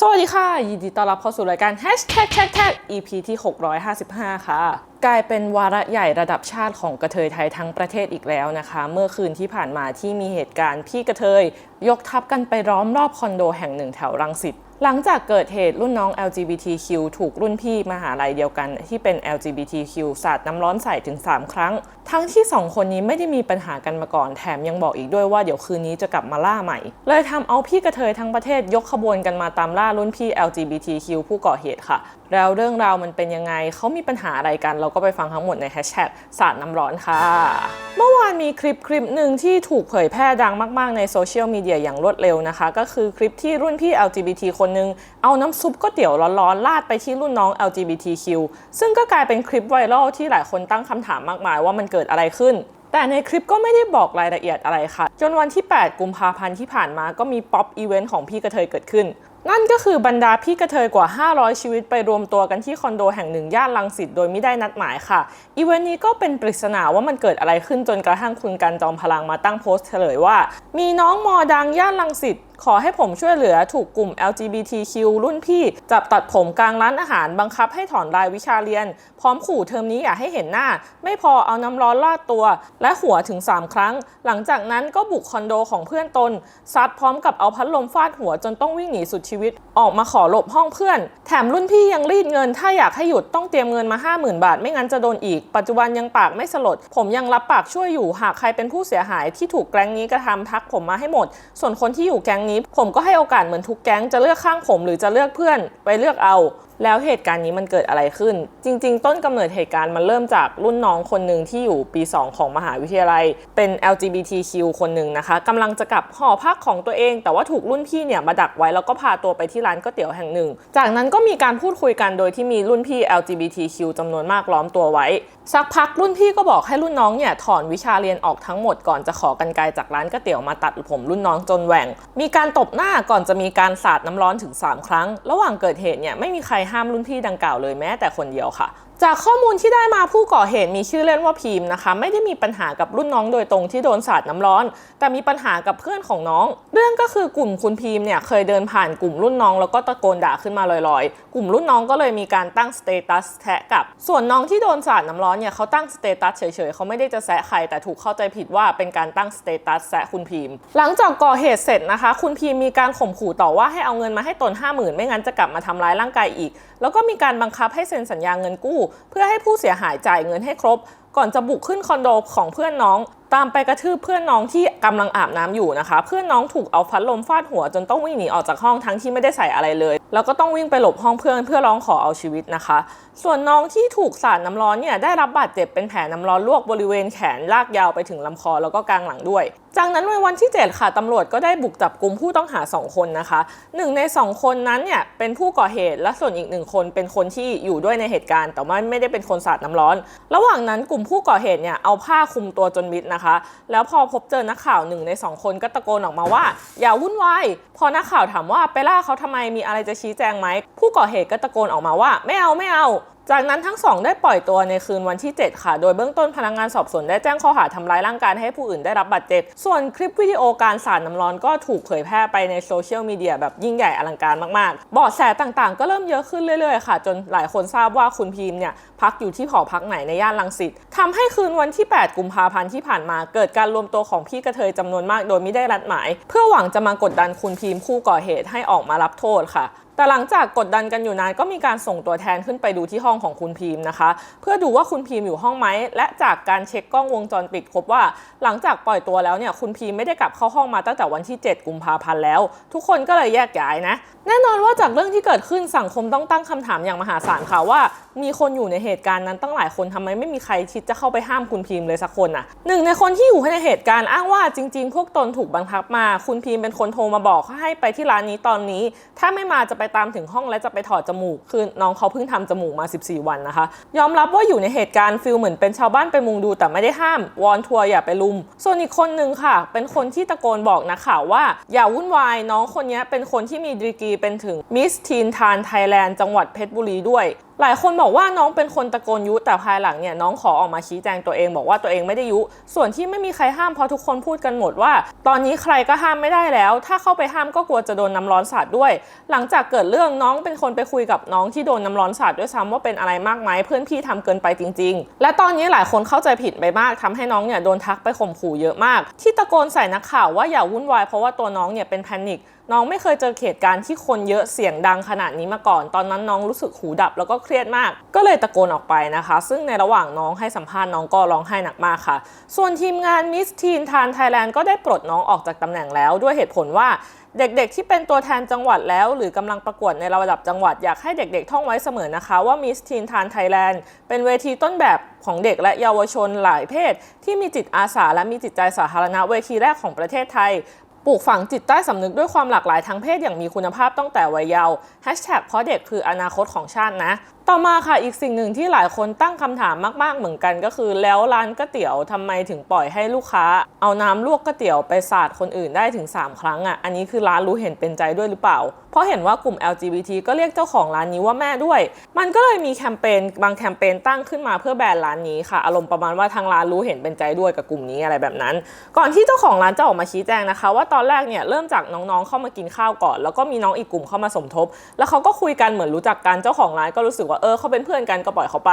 สวัสดีค่ะ ยินดีต้อนรับเข้าสู่รายการ Hashtag Tag Tag EP ที่ 655 ค่ะ กลายเป็นวาระใหญ่ระดับชาติของกระเทยไทยทั้งประเทศอีกแล้วนะคะ เมื่อคืนที่ผ่านมาที่มีเหตุการณ์พี่กระเทย ยกทัพกันไปล้อมรอบคอนโดแห่งหนึ่งแถวรังสิต หลังจากเกิดเหตุรุ่นน้อง LGBTQ ถูกรุ่นพี่มหาลัยเดียวกัน ที่เป็น LGBTQ สาดน้ำร้อนใส่ถึง 3 ครั้ง ทั้งที่ 2 คนนี้ไม่ได้มีปัญหากันมาก่อนแถมยังบอกอีกด้วยว่าเดี๋ยวคืนนี้จะกลับมาล่าใหม่ เลยทำเอาพี่กระเทยทั้งประเทศยกขบวนกันมาตามล่ารุ่นพี่ LGBTQ ผู้ก่อเหตุค่ะ แล้วเรื่องราวมันเป็นยังไงเขามีปัญหาอะไรกัน เราก็ไปฟังทั้งหมดในแฮชแท็กสาดน้ำร้อนค่ะ เมื่อวานมีคลิปคลิปหนึ่งที่ถูกเผยแพร่ดังมาก ๆในโซเชียลมีเดียอย่างรวดเร็วนะคะ ก็คือคลิปที่รุ่นพี่ LGBT คนนึง เอาน้ำซุปก๋วยเตี๋ยวร้อนๆราดไปที่รุ่นน้อง LGBTQ ซึ่งก็กลายเป็นคลิปไวรัลที่หลายคนตั้งคำถามมากมายว่ามันเกิดอะไรขึ้นแต่ในคลิปก็ไม่ได้บอกรายละเอียดอะไรค่ะ จนวันที่ 8 กุมภาพันธ์ที่ผ่านมาก็มีป๊อปอีเวนต์ของพี่กระเทยเกิดขึ้น นั่นก็คือบรรดาพี่กระเทยกว่า 500 ชีวิตไปรวมตัวกันที่คอนโดแห่งหนึ่งย่านลังสิตโดยไม่ได้นัดหมายค่ะ อีเวนต์นี้ก็เป็นปริศนาว่ามันเกิดอะไรขึ้นจนกระทั่งคุณกันจอมพลังมาตั้งโพสต์เฉลยว่า มีน้องมอดังย่านลังสิตขอให้ผมช่วยเหลือถูกกลุ่ม LGBTQ รุ่นพี่ จับตัดผมกลางร้านอาหารบังคับให้ถอนรายวิชาเรียน พร้อมขู่เทอมนี้อย่าให้เห็นหน้า ไม่พอเอาน้ำร้อนราดตัว และหัวถึง 3 ครั้ง หลังจากนั้นก็บุกคอนโดของเพื่อนตน ซัดพร้อมกับเอาพัดลมฟาดหัวจนต้องวิ่งหนีสุดชีวิต ออกมาขอหลบห้องเพื่อน แถมรุ่นพี่ยังรีดเงิน ถ้าอยากให้หยุดต้องเตรียมเงินมา 50,000 บาท ไม่งั้นจะโดนอีก ปัจจุบันยังปากไม่สลด ผมยังรับปากช่วยอยู่หากใครเป็นผู้เสียหายที่ถูกแก๊งนี้กระทำทักผมมาให้หมด ส่วนคนที่อยู่แก๊งนี้ผมก็ให้โอกาสเหมือนทุกแก๊งจะเลือกข้างผมหรือจะเลือกเพื่อนไปเลือกเอาแล้วเหตุการณ์นี้มันเกิดอะไรขึ้น จริง ๆ ต้นกำเนิดเหตุการณ์มันเริ่มจากรุ่นน้องคนหนึ่งที่อยู่ปี 2 ของมหาวิทยาลัย เป็น LGBTQ คนหนึ่งนะคะกำลังจะกลับหอพักของตัวเอง แต่ว่าถูกรุ่นพี่เนี่ยมาดักไว้แล้วก็พาตัวไปที่ร้านก๋วยเตี๋ยวแห่งหนึ่ง จากนั้นก็มีการพูดคุยกันโดยที่มีรุ่นพี่ LGBTQ จำนวนมากล้อมตัวไว้ สักพักรุ่นพี่ก็บอกให้รุ่นน้องเนี่ยถอนวิชาเรียนออกทั้งหมดก่อนจะขอกันไกลจากร้านก๋วยเตี๋ยวมาตัดผมรุ่นน้องจนแหว่ง มีการตบหน้าก่อนจะมีการสาดน้ำร้อนถึง 3 ครั้ง ระหว่างเกิดเหตุเนี่ยไม่มีใครห้ามรุ่นพี่ดังกล่าวเลยแม้แต่คนเดียวค่ะ จากข้อมูลที่ได้มาผู้ก่อเหตุมีชื่อเล่นว่าพีมนะคะ ไม่ได้มีปัญหากับรุ่นน้องโดยตรงที่โดนสาดน้ำร้อน แต่มีปัญหากับเพื่อนของน้อง เรื่องก็คือกลุ่มคุณพีมเนี่ยเคยเดินผ่านกลุ่มรุ่นน้องแล้วก็ตะโกนด่าขึ้นมาลอยๆ กลุ่มรุ่นน้องก็เลยมีการตั้งสเตตัสแทะกับ ส่วนน้องที่โดนสาดน้ำร้อนเนี่ยเขาตั้งสเตตัสเฉยๆเขาไม่ได้จะแซะใครแต่ถูกเข้าใจผิดว่าเป็นการตั้งสเตตัสแซะคุณพีมหลังจากก่อเหตุเสร็จนะคะ คุณพีมมีการข่มขู่ต่อว่าให้เอาเงินมาให้ตน 50,000 ไม่งั้นจะกลับมาทำร้ายร่างกายอีก แล้วก็มีการบังคับให้เซ็นสัญญาเงินกู้เพื่อให้ผู้เสียหายจ่ายเงินให้ครบ ก่อนจะบุกขึ้นคอนโดของเพื่อนน้อง ตามไปกระทืบเพื่อนน้องที่กำลังอาบน้ำอยู่นะคะ เพื่อนน้องถูกเอาพัดลมฟาดหัวจนต้องวิ่งหนีออกจากห้องทั้งที่ไม่ได้ใส่อะไรเลย แล้วก็ต้องวิ่งไปหลบห้องเพื่อนเพื่อร้องขอเอาชีวิตนะคะ ส่วนน้องที่ถูกสาดน้ำร้อนเนี่ยได้รับบาดเจ็บเป็นแผลน้ำร้อนลวกบริเวณแขนลากยาวไปถึงลำคอแล้วก็กลางหลังด้วย จากนั้นในวันที่ 7 ค่ะตำรวจก็ได้บุกจับกลุ่มผู้ต้องหา 2 คนนะคะหนึ่งใน 2 คนนั้นเนี่ยเป็นผู้ก่อเหตุและส่วนอีกหนึ่งคนเป็นคนที่อยู่ด้วยในเหตุการณ์ แต่ว่าไม่ได้เป็นคนสาดน้ำร้อน ระหว่างนั้นกลุ่มผู้ก่อเหตุเนี่ยเอาผ้าคลุมตัวจนมิดนะคะ แล้วพอพบเจอนักข่าวหนึ่งในสองคนก็ตะโกนออกมาว่า อย่าวุ่นวายพอนักข่าวถามว่าไปล่าเขาทำไมมีอะไรจะชี้แจงไหมผู้ก่อเหตุก็ตะโกนออกมาว่า ไม่เอาไม่เอา จากนั้นทั้งสองได้ปล่อยตัวในคืนวันที่ 7 ค่ะ โดยเบื้องต้นพนักงานสอบสวนได้แจ้งข้อหาทำร้ายร่างกายให้ผู้อื่นได้รับบาดเจ็บ ส่วนคลิปวิดีโอการสาดน้ำร้อนก็ถูกเผยแพร่ไปในโซเชียลมีเดียแบบยิ่งใหญ่อลังการมากๆ เบาะแสต่างๆ ก็เริ่มเยอะขึ้นเรื่อยๆ ค่ะ จนหลายคนทราบว่าคุณพีมเนี่ยพักอยู่ที่หอพักไหนในย่านลังสิตทำให้คืนวันที่ 8 กุมภาพันธ์ที่ผ่านมา เกิดการรวมตัวของพี่กระเทยจำนวนมากโดยไม่ได้รัดหมาย เพื่อหวังจะมากดดันคุณพีมผู้ก่อเหตุให้ออกมารับโทษค่ะ แต่หลังจากกดดันกันอยู่นานก็มีการส่งตัวแทนขึ้นไปดูที่ห้องของคุณพีมนะคะ เพื่อดูว่าคุณพีมอยู่ห้องไหม และจากการเช็คกล้องวงจรปิดพบว่า หลังจากปล่อยตัวแล้วเนี่ยคุณพีมไม่ได้กลับเข้าห้องมาตั้งแต่วันที่ 7 กุมภาพันธ์แล้ว ทุกคนก็เลยแยกย้ายนะ แน่นอนว่าจากเรื่องที่เกิดขึ้นสังคมต้องตั้งคำถามอย่างมหาศาลค่ะว่า มีคนอยู่ในเหตุการณ์นั้นตั้งหลายคนทำไมไม่มีใครคิดจะเข้าไปห้ามคุณพีมเลยสักคนอะหนึ่งในคนที่อยู่ในเหตุการณ์อ้างว่าจริง ๆ พวกตนถูกบังคับมา คุณพีมเป็นคนโทรมาบอกให้ไปที่ร้านนี้ตอนนี้ ถ้าไม่มาจะไปไปตามถึงห้องและจะไปถอดจมูก คือน้องเขาเพิ่งทำจมูกมา 14 วันนะคะ ยอมรับว่าอยู่ในเหตุการณ์ฟิลเหมือนเป็นชาวบ้านไปมุงดูแต่ไม่ได้ห้าม วอนทัวร์อย่าไปลุม ส่วนอีกคนนึงค่ะ เป็นคนที่ตะโกนบอกนักข่าวว่า อย่าวุ่นวายน้องคนนี้เป็นคนที่มีดีกรีเป็นถึงมิสทีนทานไทยแลนด์จังหวัดเพชรบุรีด้วยหลายคนบอกว่าน้องเป็นคนตะโกนยุแต่ภายหลังเนี่ยน้องขอออกมาชี้แจงตัวเองบอกว่าตัวเองไม่ได้ยุ ส่วนที่ไม่มีใครห้ามเพราะทุกคนพูดกันหมดว่า ตอนนี้ใครก็ห้ามไม่ได้แล้ว ถ้าเข้าไปห้ามก็กลัวจะโดนน้ำร้อนสาดด้วย หลังจากเกิดเรื่องน้องเป็นคนไปคุยกับน้องที่โดนน้ำร้อนสาดด้วยซ้ำว่าเป็นอะไรมากไหมเพื่อนพี่ทำเกินไปจริง ๆ และตอนนี้หลายคนเข้าใจผิดไปมากทำให้น้องเนี่ยโดนทักไปข่มขู่เยอะมาก ที่ตะโกนใส่นักข่าวว่าอย่าวุ่นวายเพราะว่าตัวน้องเนี่ยเป็นแพนิค น้องไม่เคยเจอเหตุการณ์ที่คนเยอะเสียงดังขนาดนี้มาก่อน ตอนนั้นน้องรู้สึกหูดับแล้วก็เครียดมาก ก็เลยตะโกนออกไปนะคะ ซึ่งในระหว่างน้องให้สัมภาษณ์น้องก็ร้องไห้หนักมากค่ะ ส่วนทีมงานมิสทีนทานไทยแลนด์ก็ได้ปลดน้องออกจากตำแหน่งแล้ว ด้วยเหตุผลว่าเด็กๆ ที่เป็นตัวแทนจังหวัดแล้ว หรือกำลังประกวดในระดับจังหวัดอยากให้เด็กๆ ท่องไว้เสมอนะคะว่ามิสทีนทานไทยแลนด์เป็นเวทีต้นแบบของเด็กและเยาวชนหลายเพศ ที่มีจิตอาสาและมีจิตใจสาธารณะเวทีแรกของประเทศไทย ปลูกฝังจิตใต้สำนึกด้วยความหลากหลายทางเพศอย่างมีคุณภาพตั้งแต่วัยเยาว์ Hashtag เพราะเด็กคืออนาคตของชาตินะ ต่อมาค่ะอีกสิ่งหนึ่งที่หลายคนตั้งคำถามมากๆเหมือนกันก็คือ แล้วร้านก๋วยเตี๋ยวทำไมถึงปล่อยให้ลูกค้า เอาน้ำลวกก๋วยเตี๋ยวไปสาดคนอื่นได้ถึง 3 ครั้งอะอันนี้คือร้านรู้เห็นเป็นใจด้วยหรือเปล่า เพราะเห็นว่ากลุ่ม LGBT ก็เรียกเจ้าของร้านนี้ว่าแม่ด้วย มันก็เลยมีแคมเปญบางแคมเปญตั้งขึ้นมาเพื่อแบนร้านนี้ค่ะ อารมณ์ประมาณว่าทางร้านรู้เห็นเป็นใจด้วยกับกลุ่มนี้อะไรแบบนั้น ก่อนที่เจ้าของร้านจะออกมาชี้แจงนะคะ ว่าตอนแรกเนี่ยเริ่มจากน้องๆเข้ามากินข้าวก่อน แล้วก็มีน้องอีกกลุ่มเข้ามาสมทบ แล้วเขาก็คุยกันเหมือนรู้จักกันเจ้าของร้านก็รู้สึกว่าเออเขาเป็นเพื่อนกันก็ปล่อยเขาไป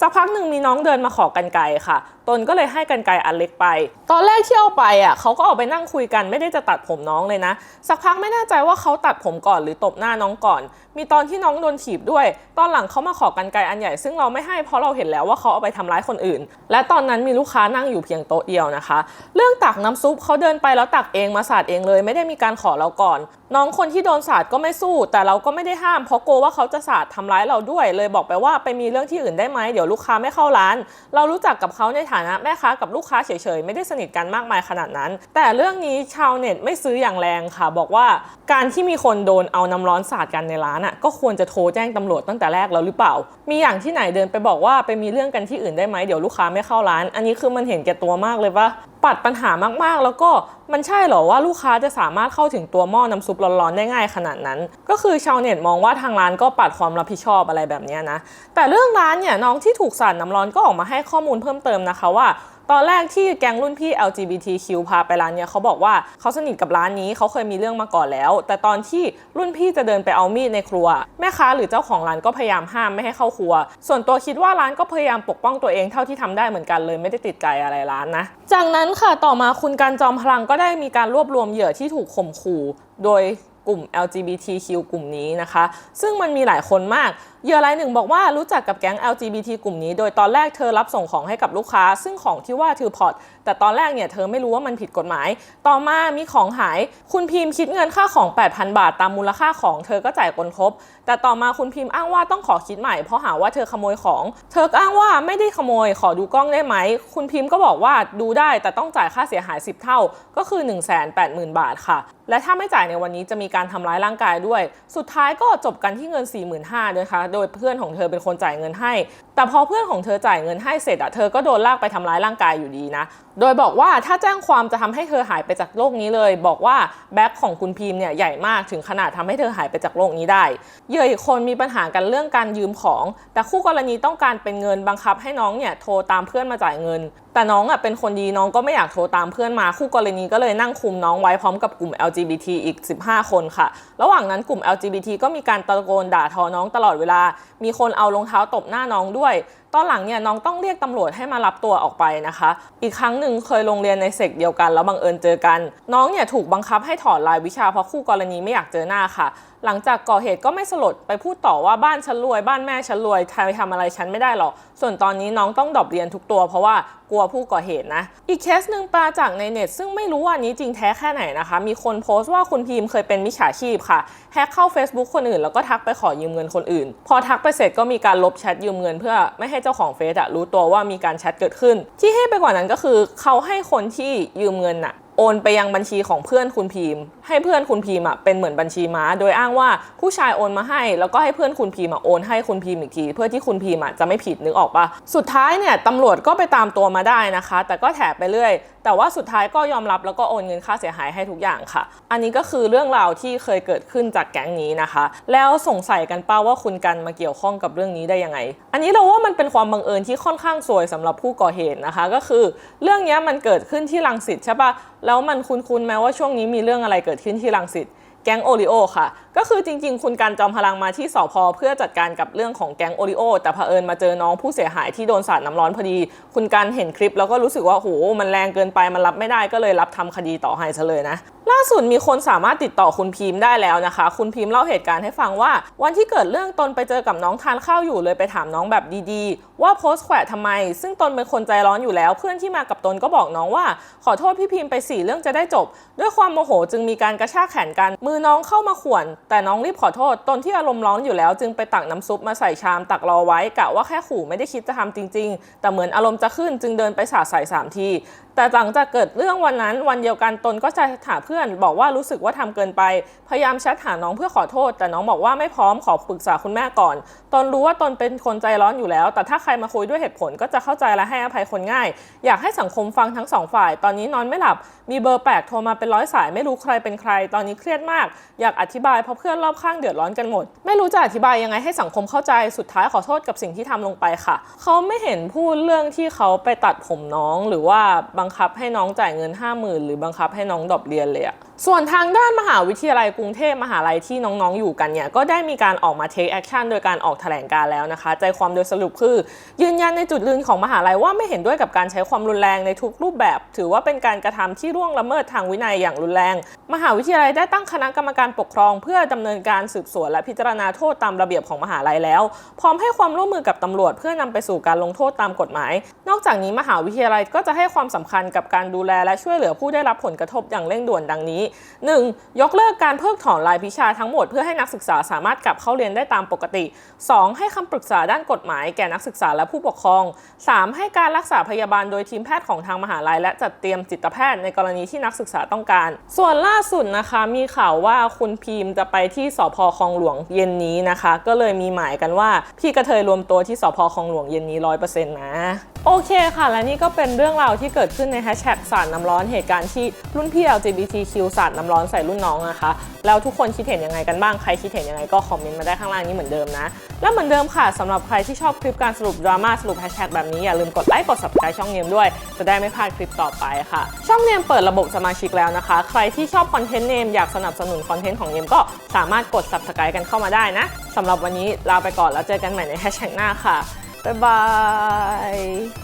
สักพักหนึ่งมีน้องเดินมาขอกันไกรค่ะ ตนก็เลยให้กันไกรอันเล็กไป ตอนแรกที่เอาไปอะเขาก็ออกไปนั่งคุยกันไม่ได้จะตัดผมน้องเลยนะ สักพักไม่แน่ใจว่าเขาตัดผมก่อนหรือตบหน้าน้องก่อน มีตอนที่น้องโดนถีบด้วย ตอนหลังเขามาขอกันไกรอันใหญ่ ซึ่งเราไม่ให้เพราะเราเห็นแล้วว่าเขาเอาไปทำร้ายคนอื่น และตอนนั้นมีลูกค้านั่งอยู่เพียงโต๊ะเดียวนะคะ เรื่องตักน้ำซุปเขาเดินไปแล้วตักเองมาสาดเองเลย ไม่ได้มีการขอเราก่อน น้องคนที่โดนสาดก็ไม่สู้ แต่เราก็ไม่ได้ห้ามเพราะกลัวว่าเขาจะสาดทำร้ายเราด้วยเลยบอกไปว่าไปมีเรื่องที่อื่นได้ไหมเดี๋ยวลูกค้าไม่เข้าร้าน เรารู้จักกับเขาในฐานะแม่ค้ากับลูกค้าเฉยๆ ไม่ได้สนิทกันมากมายขนาดนั้น แต่เรื่องนี้ชาวเน็ตไม่ซื้ออย่างแรงค่ะ บอกว่าการที่มีคนโดนเอาน้ำร้อนสาดกันในร้านอะก็ควรจะโทรแจ้งตำรวจตั้งแต่แรกแล้วหรือเปล่า มีอย่างที่ไหนเดินไปบอกว่าไปมีเรื่องกันที่อื่นได้ไหมเดี๋ยวลูกค้าไม่เข้าร้าน อันนี้คือมันเห็นแก่ตัวมากเลยปะ ปัดปัญหามากๆ แล้วก็มันใช่เหรอว่าลูกค้าจะสามารถเข้าถึงตัวหม้อน้ำซุปร้อนๆได้ง่ายขนาดนั้น ก็คือชาวเน็ตมองว่าทางร้านก็ปัดความรับผิดชอบอะไรแบบนี้นะ แต่เรื่องร้านเนี่ยน้องที่ถูกสาดน้ำร้อนก็ออกมาให้ข้อมูลเพิ่มเติมนะคะว่า ตอนแรกที่แก๊งรุ่นพี่ LGBTQ พาไปร้านเนี่ยเขาบอกว่าเขาสนิทกับร้านนี้เขาเคยมีเรื่องมาก่อนแล้ว แต่ตอนที่รุ่นพี่จะเดินไปเอามีดในครัว แม่ค้าหรือเจ้าของร้านก็พยายามห้ามไม่ให้เข้าครัว ส่วนตัวคิดว่าร้านก็พยายามปกป้องตัวเองเท่าที่ทำได้เหมือนกันเลยไม่ได้ติดใจอะไรร้านนะ จากนั้นค่ะต่อมาคุณการจอมพลังก็ได้มีการรวบรวมเหยื่อที่ถูกข่มขู่ โดย กลุ่ม LGBTQ กลุ่มนี้นะคะ ซึ่งมันมีหลายคนมากเหยื่อรายหนึ่งบอกว่ารู้จักกับแก๊ง LGBT กลุ่มนี้ โดยตอนแรกเธอรับส่งของให้กับลูกค้า ซึ่งของที่ว่าถือพอร์ต แต่ตอนแรกเนี่ยเธอไม่รู้ว่ามันผิดกฎหมาย ต่อมามีของหาย คุณพิมพ์คิดเงินค่าของ 8,000 บาทตามมูลค่าของเธอก็จ่ายคนครบ แต่ต่อมาคุณพิมพ์อ้างว่าต้องขอคิดใหม่เพราะหาว่าเธอขโมยของ เธอก็อ้างว่าไม่ได้ขโมยขอดูกล้องได้ไหม คุณพิมพ์ก็บอกว่าดูได้แต่ต้องจ่ายค่าเสียหาย 10 เท่า ก็คือ 180,000 บาทค่ะ และถ้าไม่จ่ายในวันนี้จะมีการทำร้ายร่างกายด้วย สุดท้ายก็จบกันที่เงิน 45,000ด้วยค่ะ โดยเพื่อนของเธอเป็นคนจ่ายเงินให้ แต่พอเพื่อนของเธอจ่ายเงินให้เสร็จอะเธอก็โดนลากไปทำร้ายร่างกายอยู่ดีนะโดยบอกว่าถ้าแจ้งความจะทำให้เธอหายไปจากโลกนี้เลย บอกว่าแบ็คของคุณพิมพ์เนี่ยใหญ่มากถึงขนาดทำให้เธอหายไปจากโลกนี้ได้เหยื่ออีกคนมีปัญหากันเรื่องการยืมของ แต่คู่กรณีต้องการเป็นเงินบังคับให้น้องเนี่ยโทรตามเพื่อนมาจ่ายเงิน แต่น้องอะเป็นคนดีน้องก็ไม่อยากโทรตามเพื่อนมาคู่กรณีก็เลยนั่งคุมน้องไว้พร้อมกับกลุ่ม LGBT อีก 15 คนค่ะ ระหว่างนั้นกลุ่ม LGBT ก็มีการตะโกนด่าทอน้องตลอดเวลา มีคนเอารองเท้าตบหน้าน้องด้วย ตอนหลังเนี่ยน้องต้องเรียกตำรวจให้มารับตัวออกไปนะคะ อีกครั้งหนึ่งเคยโรงเรียนในเซกเดียวกันแล้วบังเอิญเจอกัน น้องเนี่ยถูกบังคับให้ถอดรายวิชาเพราะคู่กรณีไม่อยากเจอหน้าค่ะ หลังจากก่อเหตุก็ไม่สลดไปพูดต่อว่าบ้านฉันรวย บ้านแม่ฉันรวยใครทำอะไรฉันไม่ได้หรอก ส่วนตอนนี้น้องต้องดรอปเรียนทุกตัวเพราะว่ากลัวผู้ก่อเหตุนะ อีกเคสหนึ่งปลาจากในเน็ต ซึ่งไม่รู้ว่านี้จริงแท้แค่ไหนนะคะ มีคนโพสต์ว่าคุณพีมเคยเป็นมิจฉาชีพค่ะแฮกเข้า Facebook คนอื่นแล้วก็ทักไปขอยืมเงินคนอื่น พอทักไปเสร็จก็มีการลบแชทยืมเงิน เพื่อไม่ให้เจ้าของเฟซรู้ตัวว่ามีการแชทเกิดขึ้น ที่ให้ไปกว่านั้นก็คือ เขาให้คนที่ยืมเงินอะ โอนไปยังบัญชีของเพื่อนคุณพิมพ์ ให้เพื่อนคุณพิมพ์อะเป็นเหมือนบัญชีม้า โดยอ้างว่าผู้ชายโอนมาให้ แล้วก็ให้เพื่อนคุณพิมพ์อะโอนให้คุณพิมพ์อีกทีเพื่อที่คุณพิมพ์อะจะไม่ผิดนึกออกปะสุดท้ายเนี่ยตำรวจก็ไปตามตัวมาได้นะคะ แต่ก็แถบไปเรื่อย แต่ว่าสุดท้ายก็ยอมรับแล้วก็โอนเงินค่าเสียหายให้ทุกอย่างค่ะ อันนี้ก็คือเรื่องราวที่เคยเกิดขึ้นจากแก๊งนี้นะคะ แล้วสงสัยกันป้าว่าคุณกันมาเกี่ยวข้องกับเรื่องนี้ได้ยังไง อันนี้เราว่ามันเป็นความบังเอิญที่ค่อนข้างสวยสำหรับผู้ก่อเหตุนะคะ ก็คือ เรื่องนี้มันเกิดขึ้นที่ลังสิตใช่ปะแล้วมันคุ้นๆแม้ว่าช่วงนี้มีเรื่องอะไรเกิดขึ้นที่ลังสิตแก๊งโอริโอค่ะ ก็คือจริง ๆ คุณการจอมพลังมาที่สพเพื่อจัดการกับเรื่องของแก๊งโอริโอแต่เผอิญมาเจอน้องผู้เสียหายที่โดนสาดน้ำร้อนพอดี คุณการเห็นคลิปแล้วก็รู้สึกว่าโหมันแรงเกินไปมันรับไม่ได้ก็เลยรับทำคดีต่อให้ซะเลยนะล่าสุดมีคนสามารถติดต่อคุณพิมพ์ได้แล้วนะคะ คุณพิมพ์เล่าเหตุการณ์ให้ฟังว่า วันที่เกิดเรื่องตนไปเจอกับน้องทานข้าวอยู่เลยไปถามน้องแบบดีๆ ว่าโพสต์แขวะทำไม ซึ่งตนเป็นคนใจร้อนอยู่แล้ว เพื่อนที่มากับตนก็บอกน้องว่า ขอโทษพี่พิมพ์ไปสี่เรื่องจะได้จบ ด้วยความโมโหจึงมีการกระชากแขนกัน มือน้องเข้ามาข่วน แต่น้องรีบขอโทษ ตนที่อารมณ์ร้อนอยู่แล้ว จึงไปตักน้ำซุปมาใส่ชามตักรอไว้กะว่าแค่ขู่ไม่ได้คิดจะทำจริง ๆ แต่เหมือนอารมณ์จะขึ้นจึงเดินไปสาดใส่สามที แต่หลังจากเกิดเรื่องวันนั้นวันเดียวกันตนก็จะหามเพื่อน บอกว่ารู้สึกว่าทำเกินไป พยายามแชทหาน้องเพื่อขอโทษ แต่น้องบอกว่าไม่พร้อมขอปรึกษาคุณแม่ก่อน ตนรู้ว่าตนเป็นคนใจร้อนอยู่แล้ว แต่ถ้าใครมาคุยด้วยเหตุผลก็จะเข้าใจและให้อภัยคนง่าย อยากให้สังคมฟังทั้งสองฝ่าย ตอนนี้นอนไม่หลับ มีเบอร์แปลกโทรมาเป็นร้อยสายไม่รู้ใครเป็นใคร ตอนนี้เครียดมาก อยากอธิบายเพราะเพื่อนรอบข้างเดือดร้อนกันหมด ไม่รู้จะอธิบายยังไงให้สังคมเข้าใจสุดท้ายขอโทษกับสิ่งที่ทำลงไปค่ะ เขาไม่เห็นพูดเรื่องที่เขาไปตัดผมน้องหรือว่าบังังคับให้น้องจ่ายเงิน 5 0,000 หรือบังคับให้น้องดรอปเรียนเลยอะส่วนทางด้านมหาวิทยาลัยกรุงเทพมหาลัยที่น้องๆอยู่กันเนี่ยก็ได้มีการออกมา take action โดยการออกแถลงการแล้วนะคะ ใจความโดยสรุปคือ ยืนยันในจุดยืนของมหาลัยว่าไม่เห็นด้วยกับการใช้ความรุนแรงในทุกรูปแบบ ถือว่าเป็นการกระทำที่ร่วงละเมิดทางวินัยอย่างรุนแรง มหาวิทยาลัยได้ตั้งคณะกรรมการปกครอง เพื่อดำเนินการสืบสวนและพิจารณาโทษตามระเบียบของมหาลัยแล้ว พร้อมให้ความร่วมมือกับตำรวจ เพื่อนำไปสู่การลงโทษตามกฎหมาย นอกจากนี้มหาวิทยาลัยก็จะให้ความสำคัญกับการดูแลและช่วยเหลือผู้ได้รับผลกระทบอย่างเร่งด่วนดังนี้ 1. ยกเลิกการเพิกถอนรายวิชาทั้งหมดเพื่อให้นักศึกษาสามารถกลับเข้าเรียนได้ตามปกติ 2. ให้คำปรึกษาด้านกฎหมายแก่นักศึกษาและผู้ปกครอง 3. ให้การรักษาพยาบาลโดยทีมแพทย์ของทางมหาลัย และจัดเตรียมจิตแพทย์ในกรณีที่นักศึกษาต้องการ ส่วนล่าสุดนะคะมีข่าวว่าคุณพีมจะไปที่สพคลองหลวงเย็นนี้นะคะ ก็เลยมีหมายกันว่าพี่กระเทยรวมตัวที่สพคลองหลวงเย็นนี้ร้อยเปอร์เซ็นต์นะ โอเคค่ะ และนี่ก็เป็นเรื่องราวที่เกิดขึ้นในแฮชแท็กสาดน้ำร้อนเหตุการณ์ที่รุ่นพี่ LGBTQ สาดน้ำร้อนใส่รุ่นน้องนะคะ แล้วทุกคนคิดเห็นยังไงกันบ้าง ใครคิดเห็นยังไงก็คอมเมนต์มาได้ข้างล่างนี้เหมือนเดิมนะ และเหมือนเดิมค่ะสำหรับใครที่ชอบคลิปการสรุปดราม่าสรุปแฮชแท็กแบบนี้อย่าลืมกดไลค์กด subscribe ช่องเนียมด้วย จะได้ไม่พลาดคลิปต่อไปค่ะ ช่องเนียมเปิดระบบสมาชิกแล้วนะคะ ใครที่ชอบคอนเทนต์เนมอยากสนับสนุนคอนเทนต์ของเนียมก็สามารถกด subscribe กันเข้ามาได้นะสำหรับวันนี้ลาไปก่อนแล้วเจอกันใหม่ในแฮชแท็กหน้าค่ะบ๊ายบาย